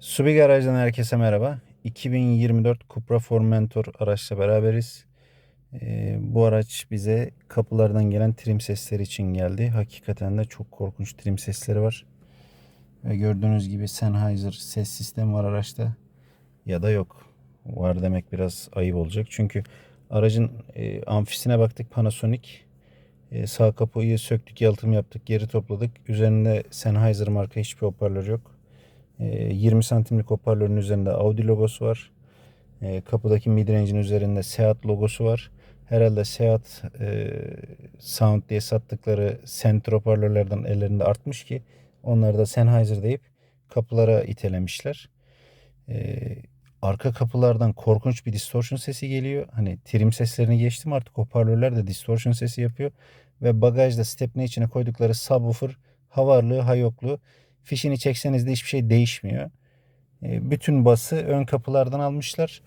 Subi Garaj'dan herkese merhaba. 2024 Cupra Formentor araçla beraberiz. Ee, bu araç bize kapılardan gelen trim sesleri için geldi. Hakikaten de çok korkunç trim sesleri var. Ve gördüğünüz gibi Sennheiser ses sistemi var araçta. Ya da yok. Var demek biraz ayıp olacak. Çünkü aracın e, amfisine baktık Panasonic. E, sağ kapıyı söktük, yalıtım yaptık, geri topladık. Üzerinde Sennheiser marka hiçbir hoparlör yok. E, 20 santimlik hoparlörün üzerinde Audi logosu var. E, kapıdaki midrange'in üzerinde Seat logosu var. Herhalde Seat e, Sound diye sattıkları Center hoparlörlerden ellerinde artmış ki onları da Sennheiser deyip kapılara itelemişler. E, arka kapılardan korkunç bir distortion sesi geliyor. Hani trim seslerini geçtim artık hoparlörler de distortion sesi yapıyor. Ve bagajda stepne içine koydukları subwoofer havarlı, hayoklu. Fişini çekseniz de hiçbir şey değişmiyor. E, bütün bası ön kapılardan almışlar.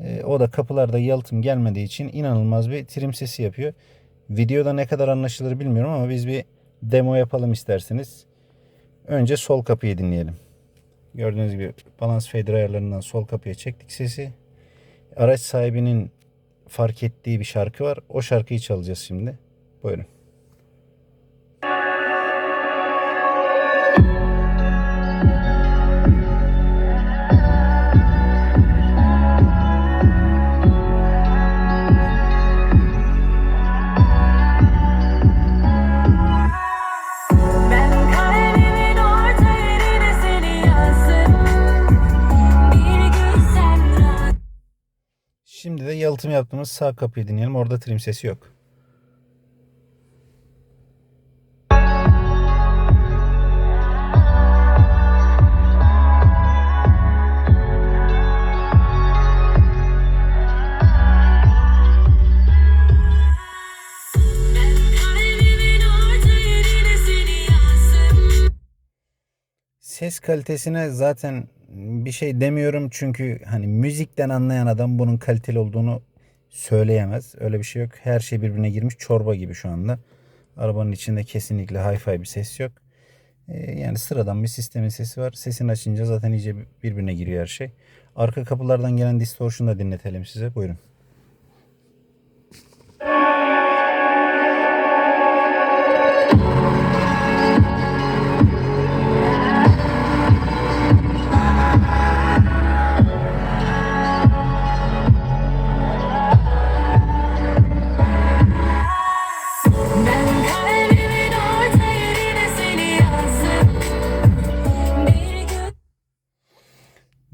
E, o da kapılarda yalıtım gelmediği için inanılmaz bir trim sesi yapıyor. Videoda ne kadar anlaşılır bilmiyorum ama biz bir demo yapalım isterseniz. Önce sol kapıyı dinleyelim. Gördüğünüz gibi balans fader ayarlarından sol kapıya çektik sesi. Araç sahibinin fark ettiği bir şarkı var. O şarkıyı çalacağız şimdi. Buyurun. Yalıtım yaptığımız sağ kapıyı dinleyelim. Orada trim sesi yok. Ses kalitesine zaten bir şey demiyorum çünkü hani müzikten anlayan adam bunun kaliteli olduğunu söyleyemez. Öyle bir şey yok. Her şey birbirine girmiş çorba gibi şu anda. Arabanın içinde kesinlikle hi-fi bir ses yok. Ee, yani sıradan bir sistemin sesi var. Sesini açınca zaten iyice birbirine giriyor her şey. Arka kapılardan gelen distortion'u da dinletelim size. Buyurun.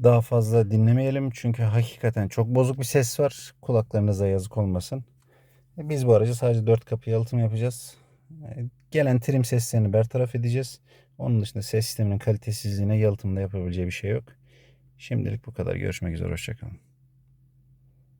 Daha fazla dinlemeyelim çünkü hakikaten çok bozuk bir ses var. Kulaklarınıza yazık olmasın. E, Biz bu aracı sadece 4 kapı yalıtım yapacağız. E, Gelen trim seslerini bertaraf edeceğiz. Onun dışında ses sisteminin kalitesizliğine yalıtımda yapabileceği bir şey yok. Şimdilik bu kadar. Görüşmek üzere. Hoşçakalın.